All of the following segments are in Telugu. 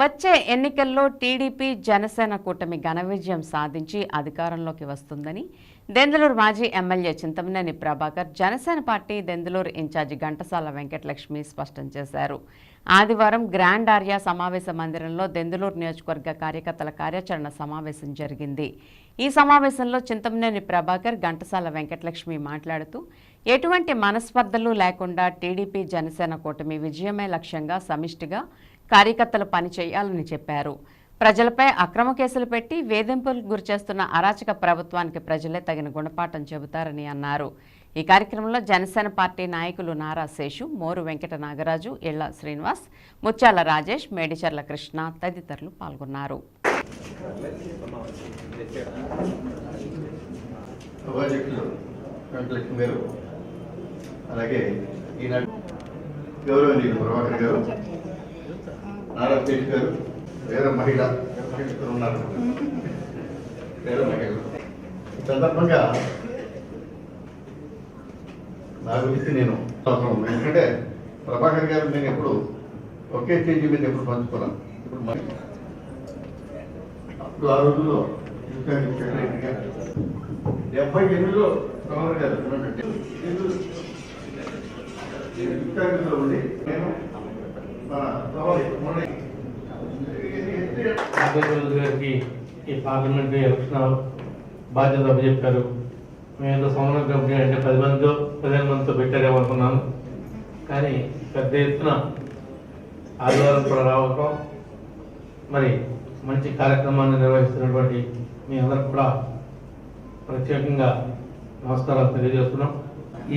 వచ్చే ఎన్నికల్లో టీడీపీ జనసేన కూటమి ఘన విజయం సాధించి అధికారంలోకి వస్తుందని దెందులూరు మాజీ MLA Chintamaneni Prabhakar Janasena party Denduluru incharge Ghantasala Venkatalakshmi స్పష్టం చేశారు. ఆదివారం గ్రాండ్ ఆర్యా సమావేశ మందిరంలో దెందులూరు నియోజకవర్గ కార్యకర్తల కార్యాచరణ సమావేశం జరిగింది. ఈ సమావేశంలో చింతమనేని ప్రభాకర్ ఘంటసాల వెంకటలక్ష్మి మాట్లాడుతూ ఎటువంటి మనస్పర్ధలు లేకుండా టీడీపీ జనసేన కూటమి విజయమే లక్ష్యంగా సమిష్టిగా కార్యకర్తలు పనిచేయాలని చెప్పారు. ప్రజలపై అక్రమ కేసులు పెట్టి వేధింపులకు గురిచేస్తున్న అరాచక ప్రభుత్వానికి ప్రజలే తగిన గుణపాఠం చెబుతారని అన్నారు. ఈ కార్యక్రమంలో జనసేన పార్టీ నాయకులు నారా శేషు మోరు వెంకట నాగరాజు ఇళ్ళ శ్రీనివాస్ ముత్యాల రాజేష్ మేడిచర్ల కృష్ణ తదితరులు పాల్గొన్నారు. అలాగే ఈనాడు గౌరవనీయులు ప్రభాకర్ గారు? నారా గారు వేరే మహిళ మహిళలు ఉన్నారు. వేరే మహిళలు సందర్భంగా నా గురించి నేను అవసరం ఉంది. ఎందుకంటే ప్రభాకర్ గారు నేను ఎప్పుడు ఒకే స్టేజీ మీద ఎప్పుడు పంచుకున్నాను ఇప్పుడు మరి అప్పుడు ఆ రోజుల్లో డెబ్బై ఎనిమిదిలో ప్రభాకర్ గారు ఉండి నేను మన గారికి ఈ పార్లమెంటరీ ఎలక్షన్ బాధ్యత అప్పచెప్పారు. మేము సమన్వయ కంపెనీ అంటే పది మందితో పదిహేను మందితో పెట్టారేమో అనుకున్నాను. కానీ పెద్ద ఎత్తున ఆదివారం కూడా రావటం మరి మంచి కార్యక్రమాన్ని నిర్వహిస్తున్నటువంటి మీ అందరికి కూడా ప్రత్యేకంగా నమస్కారాలు తెలియజేస్తున్నాం.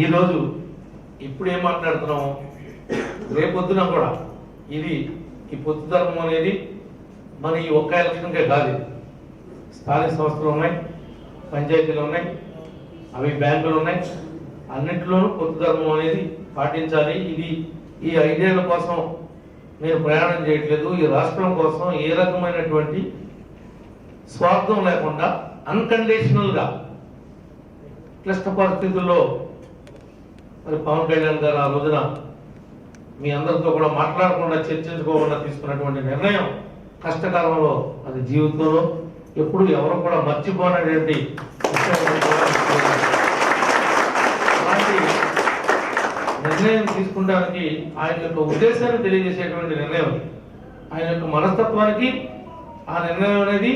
ఈరోజు ఇప్పుడు ఏం మాట్లాడుతున్నాము రేపొద్దున కూడా ఇది ఈ పొత్తు ధర్మం అనేది మన ఈ ఒక్క ఎలక్షన్కే కాదు స్థానిక సంస్థలు ఉన్నాయి పంచాయతీలు ఉన్నాయి అవి బ్యాంకులు ఉన్నాయి. అన్నింటిలోనూ పొత్తు ధర్మం అనేది పాటించాలి. ఇది ఈ ఐదేళ్ళ కోసం నేను ప్రయాణం చేయట్లేదు. ఈ రాష్ట్రం కోసం ఏ రకమైనటువంటి స్వార్థం లేకుండా అన్కండిషనల్గా క్లిష్ట పరిస్థితుల్లో మరి పవన్ కళ్యాణ్ గారు ఆ రోజున మీ అందరితో కూడా మాట్లాడకుండా చర్చించుకోకుండా తీసుకున్నటువంటి నిర్ణయం కష్టకాలంలో అది జీవితంలో ఎప్పుడు ఎవరు కూడా మర్చిపోనటువంటి అలాంటి నిర్ణయం తీసుకోవడానికి ఆయన యొక్క ఉద్దేశాన్ని తెలియజేసేటువంటి నిర్ణయం ఆయన యొక్క మనస్తత్వానికి ఆ నిర్ణయం అనేది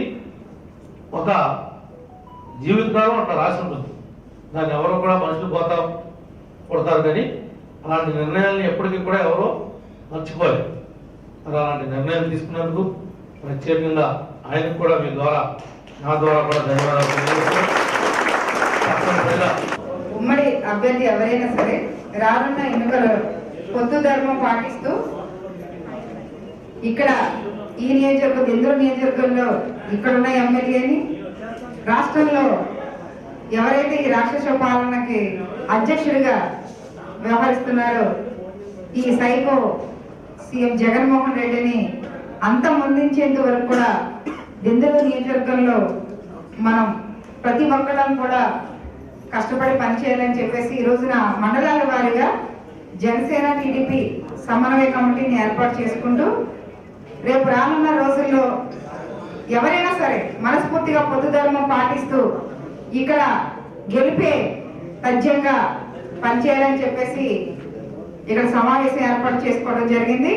ఒక జీవితకాలం అట్లా రాసి ఉంటుంది. దాన్ని ఎవరు కూడా మనుషులు పోతాం కొడతారు కానీ అలాంటి నిర్ణయాలను ఎప్పటికీ కూడా ఎవరో మర్చిపోలేదు. మరి అలాంటి నిర్ణయం తీసుకున్నందుకు ప్రత్యేకంగా ఆయనకు కూడా మీ ద్వారా నా ద్వారా కూడా ధన్యవాదాలు ఉమ్మడి అభ్యర్థి ఎవరైనా సరే రానున్న ఎన్నికలలో పొత్తు ధర్మం పాటిస్తూ ఇక్కడ ఈ నియోజకవర్గం ఇందులో నియోజకవర్గంలో ఇక్కడున్న ఎమ్మెల్యేని రాష్ట్రంలో ఎవరైతే ఈ రాక్షస పాలనకి అధ్యక్షుడిగా వ్యవహరిస్తున్నారు. ఈ సైకో సీఎం జగన్మోహన్ రెడ్డిని అంత ముందించేంత వరకు కూడా దెందులు నియోజకవర్గంలో మనం ప్రతి ఒక్కడం కూడా కష్టపడి పనిచేయాలని చెప్పేసి ఈ రోజున మండలాల వారీగా జనసేన టీడీపీ సమన్వయ కమిటీని ఏర్పాటు చేసుకుంటూ రేపు రానున్న రోజుల్లో ఎవరైనా సరే మనస్ఫూర్తిగా పొద్దు ధర్మం పాటిస్తూ ఇక్కడ గెలిపే తథ్యంగా పనిచేయాలని చెప్పేసి ఇక్కడ సమావేశం ఏర్పాటు చేసుకోవడం జరిగింది.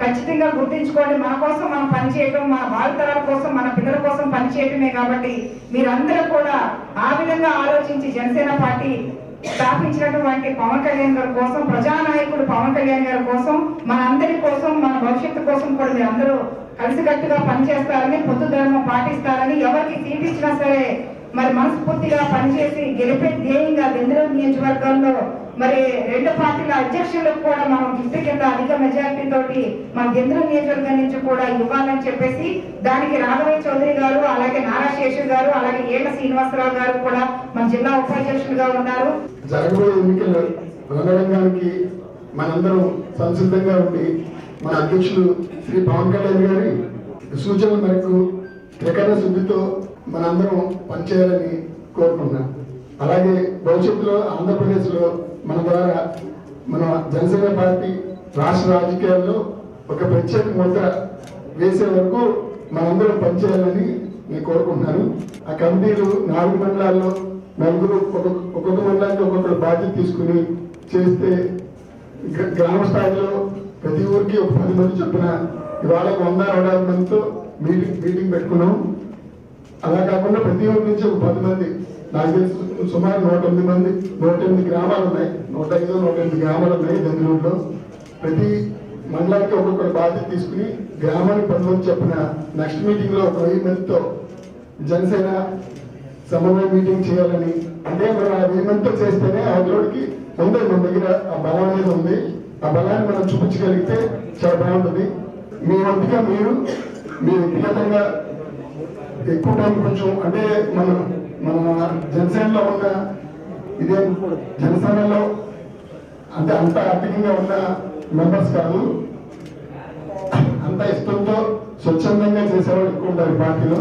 ఖచ్చితంగా గుర్తించుకోండి మన కోసం మనం పనిచేయటం మన భావితరాల కోసం మన పిల్లల కోసం పనిచేయటమే కాబట్టి మీరందరూ కూడా ఆ విధంగా ఆలోచించి జనసేన పార్టీ స్థాపించినటువంటి పవన్ కళ్యాణ్ గారి కోసం ప్రజానాయకుడు పవన్ కళ్యాణ్ గారి కోసం మన అందరి కోసం మన భవిష్యత్తు కోసం కూడా మీరు అందరూ కలిసికట్టుగా పనిచేస్తారని పొత్తు ధర్మం పాటిస్తారని ఎవరికి తీపించినా సరే మరి మనస్ఫూర్తిగా పనిచేసి గెలిపే ధ్యేయంగా దెందులో నియోజకవర్గంలో మరి రెండు పార్టీల అధ్యక్షులకు కూడా మనం గిఫ్ట్ కింద అధిక మెజారిటీ తోటి మన దెందుల నియోజకవర్గం నుంచి కూడా ఇవ్వాలని చెప్పేసి దానికి రాఘవయ్య చౌదరి గారు అలాగే నారా శేషు గారు అలాగే ఏళ్ళ శ్రీనివాసరావు గారు కూడా మన జిల్లా ఉపాధ్యక్షులుగా ఉన్నారు. జరగబోయే ఎన్నికల్లో రణరంగానికి మనందరం సంసిద్ధంగా ఉండి మన అధ్యక్షులు శ్రీ పవన్ కళ్యాణ్ గారి సూచన మేరకు త్రికరణ శుద్ధితో మనందరం పనిచేయాలని కోరుకుంటున్నాం. అలాగే భవిష్యత్తులో ఆంధ్రప్రదేశ్లో మన ద్వారా మన జనసేన పార్టీ రాష్ట్ర రాజకీయాల్లో ఒక ప్రత్యేక ముద్ర వేసే వరకు మనందరం పనిచేయాలని నేను కోరుకుంటున్నాను. ఆ కమిటీలు నాలుగు మండలాల్లో నలుగురు ఒక్కొక్క ఒక్కొక్క మండలానికి ఒక్కొక్కరు బాధ్యత తీసుకుని చేస్తే గ్రామ స్థాయిలో ప్రతి ఊరికి ఒక పది మంది చొప్పున ఇవాళ వంద నూట యాభై మందితో మీటింగ్ మీటింగ్ పెట్టుకున్నాం. అలా కాకుండా ప్రతి ఒక్క నుంచి ఒక పది మంది నాకు తెలిసి సుమారు నూట ఎనిమిది మంది నూట ఎనిమిది గ్రామాలు ఉన్నాయి. నూట ఐదు నూట ఎనిమిది గ్రామాలు ఉన్నాయి బెంగళూరులో ప్రతి మండలానికి ఒక్కొక్కరు బాధ్యత తీసుకుని గ్రామానికి పనులు చెప్పిన నెక్స్ట్ మీటింగ్లో ఒక వెయ్యి మందితో జనసేన సమన్వయ మీటింగ్ చేయాలని. అంటే మనం ఆ వెయ్యి మందితో చేస్తేనే ఆ రోడ్కి ఉంది మన దగ్గర ఆ బలం అనేది ఉంది. ఆ బలాన్ని మనం చూపించగలిగితే చాలా బాగుంటుంది. మీ వంతుగా మీరు మీ వ్యక్తిగతంగా ఎక్కువ టైం కొంచెం అంటే మన మన జనసేనలో ఉన్న ఇదే జనసేనలో అంటే అంత ఆర్థికంగా ఉన్న మెంబర్స్ కాదు. అంత ఇష్టంతో స్వచ్ఛందంగా చేసేవాళ్ళు ఎక్కువ ఉంటారు పార్టీలో.